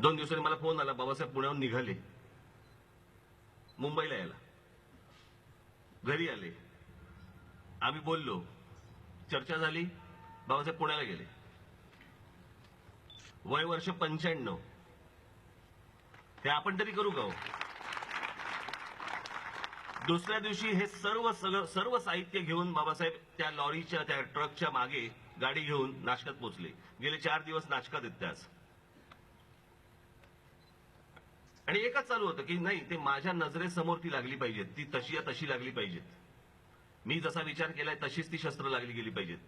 दोन दिवसांनी मला फोन आला बाबासाहेब पुण्याहून निघाले. मुंबईला यायला. घरी आले. आम्ही बोललो. चर्चा झाली. बाबासाहेब पुण्याला गेले. वय वर्ष पंच्याण्णव. ते आपण तरी करू का हो? दुसऱ्या दिवशी हे सर्व सगळं सर्व साहित्य घेऊन बाबासाहेब त्या लॉरीच्या त्या ट्रकच्या मागे गाडी घेऊन नाशकात पोहोचले. गेले चार दिवस नाशकात आहेत त्यास आणि एकच चालू होतं की नाही ते माझ्या नजरेसमोर ती लागली पाहिजेत. ती तशी या तशी लागली पाहिजेत. मी जसा विचार केलाय तशीच ती शस्त्र लागली गेली पाहिजेत.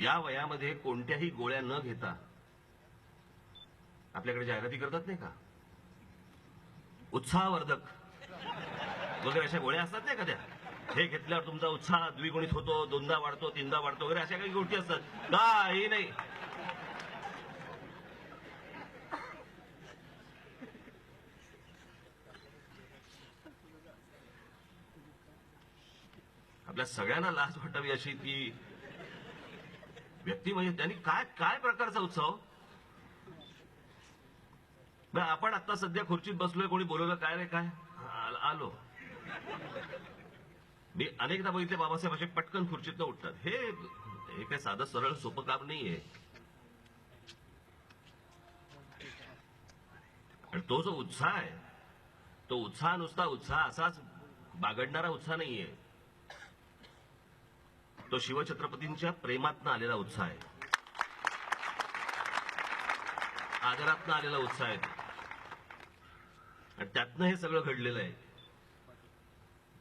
या वयामध्ये कोणत्याही गोळ्या न घेता आपल्याकडे जाहिराती करतात नाही का? उत्साहवर्धक वगैरे अशा गोळ्या असतात नाही का त्या? हे घेतल्यावर तुमचा उत्साह द्विगुणित होतो दोनदा वाढतो तीनदा वाढतो वगैरे अशा काही गोष्टी असतात. काही नाही. आपल्या सगळ्यांना लाज वाटावी अशी ती व्यक्ती म्हणजे त्यांनी काय काय प्रकारचा उत्सव आपण आता सध्या खुर्चीत बसलोय कोणी बोलवलं काय रे काय? आलो. मी अनेकदा बघितले बाबासाहेब असे पटकन खुर्चीतनं उठतात. हे हे काय साधं सरळ सोपं काम नाहीये. आणि तो जो उत्साह आहे तो उत्साह नुसता उत्साह असाच बागडणारा उत्साह नाहीये. तो शिवछत्रपतींच्या प्रेमातनं आलेला उत्साह आहे. आदरातनं आलेला उत्साह आहे आणि त्यातनं हे सगळं घडलेलं आहे.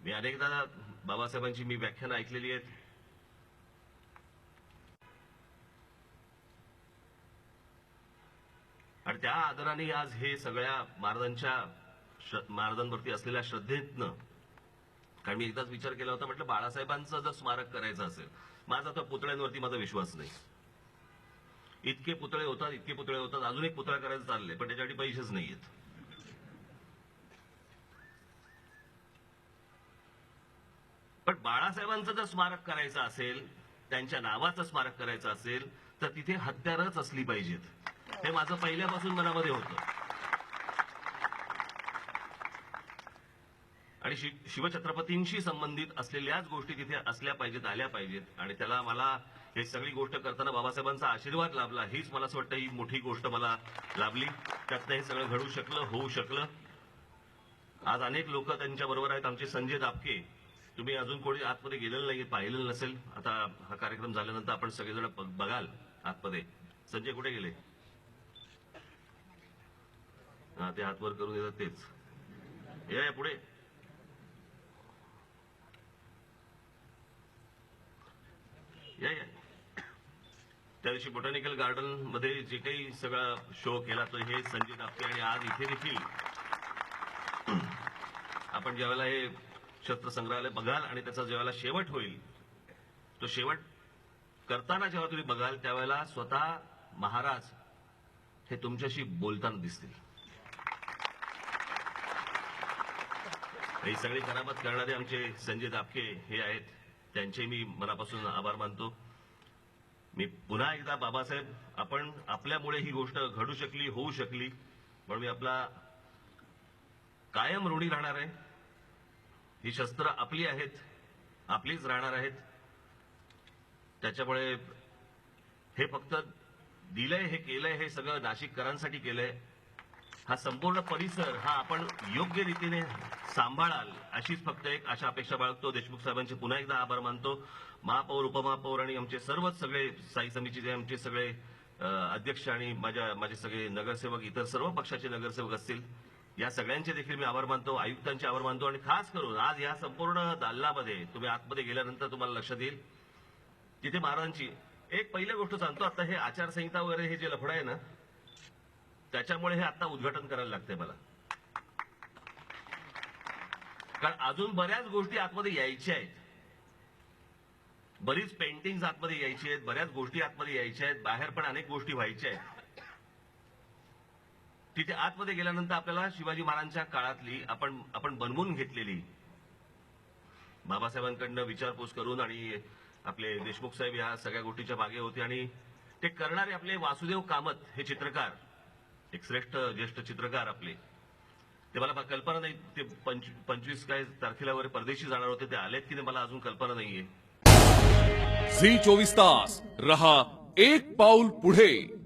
मी अनेकदा बाबासाहेबांची मी व्याख्यानं ऐकलेली आहेत. आणि त्या आदराने आज हे सगळ्या महाराजांच्या महाराजांवरती असलेल्या श्रद्धेतनं कारण मी एकदाच विचार केला होता म्हटलं बाळासाहेबांचं जर स्मारक करायचं असेल माझा तर पुतळ्यांवरती माझा विश्वास नाही. इतके पुतळे होतात इतके पुतळे होतात अजून एक पुतळा करायचं चाललंय पण त्याच्यासाठी पैसेच नाही आहेत पण बाळासाहेबांचं जर स्मारक करायचं असेल त्यांच्या नावाचं स्मारक करायचं असेल तर तिथे हत्यारच असली पाहिजेत. हे माझं पहिल्यापासून मनामध्ये होतं. आणि शिवछत्रपतींशी संबंधित असलेल्याच गोष्टी तिथे असल्या पाहिजेत आल्या पाहिजेत. आणि त्याला मला हे सगळी गोष्ट करताना बाबासाहेबांचा आशीर्वाद लाभला हीच मला असं वाटतं ही मोठी गोष्ट मला लाभली. त्यातनं हे सगळं घडू शकलं होऊ शकलं. आज अनेक लोक त्यांच्या बरोबर आहेत. आमचे संजय दापके तुम्ही अजून कोणी आतमध्ये गेलेलं नाही पाहिलेलं नसेल. आता हा कार्यक्रम झाल्यानंतर आपण सगळेजण बघाल आतमध्ये. संजय कुठे गेले? हा ते हातवर करून येतात तेच. या या पुढे. या या. त्या दिवशी बोटॅनिकल गार्डनमध्ये जे काही सगळा शो केला तो हे संजय दापके आणि आज इथे देखील. आपण ज्यावेळेला हे शस्त्र संग्रहालय बघाल आणि त्याचा ज्यावेळेला शेवट होईल तो शेवट करताना जेव्हा तुम्ही बघाल त्यावेळेला स्वतः महाराज हे तुमच्याशी बोलताना दिसतील. ही सगळी करामत करणारे आमचे संजय दापके हे आहेत. त्यांचे मी मनापासून आभार मानतो. मी पुन्हा एकदा बाबासाहेब आपण आपल्यामुळे ही गोष्ट घडू शकली होऊ शकली म्हणून मी आपला कायम ऋणी राहणार आहे. ही शस्त्र आपली आहेत आपलीच राहणार आहेत. त्याच्यामुळे हे फक्त दिलंय हे केलंय हे सगळं नाशिककरांसाठी केलंय. हा संपूर्ण परिसर हा आपण योग्य रीतीने सांभाळाल अशीच फक्त एक अशा अपेक्षा बाळगतो. देशमुख साहेबांचे पुन्हा एकदा आभार मानतो. महापौर उपमहापौर आणि आमचे सर्वच सगळे साई समितीचे आमचे सगळे अध्यक्ष आणि माझ्या माझे सगळे नगरसेवक इतर सर्व पक्षाचे नगरसेवक असतील. या सगळ्यांचे देखील मी आभार मानतो आयुक्तांचे आभार मानतो आणि खास करून आज या संपूर्ण दालनामध्ये तुम्ही आतमध्ये गेल्यानंतर तुम्हाला लक्षात येईल तिथे महाराजांची एक पहिली गोष्ट सांगतो आता हे आचारसंहिता वगैरे हे जे लफडं आहे ना त्याच्यामुळे हे आता उद्घाटन करायला लागतंय मला. कारण अजून बऱ्याच गोष्टी आतमध्ये यायच्या आहेत. बरीच पेंटिंग आतमध्ये यायची आहेत बऱ्याच गोष्टी आतमध्ये यायच्या आहेत बाहेर पण अनेक गोष्टी व्हायच्या आहेत. तिथे आतमध्ये गेल्यानंतर आपल्याला शिवाजी महाराजांच्या काळातली आपण आपण बनवून घेतलेली. बाबासाहेबांकडनं विचारपूस करून आणि आपले देशमुख साहेब या सगळ्या गोष्टीच्या मागे होते आणि ते करणारे आपले वासुदेव कामत हे चित्रकार एक श्रेष्ठ ज्येष्ठ चित्रकार आपले. ते मला कल्पना नाही ते पंच- पंचवीस काय तारखेला वगैरे परदेशी जाणार होते ते आलेत की नाही मला अजून कल्पना नाहीये. झी चोवीस तास रहा एक पाऊल पुढे.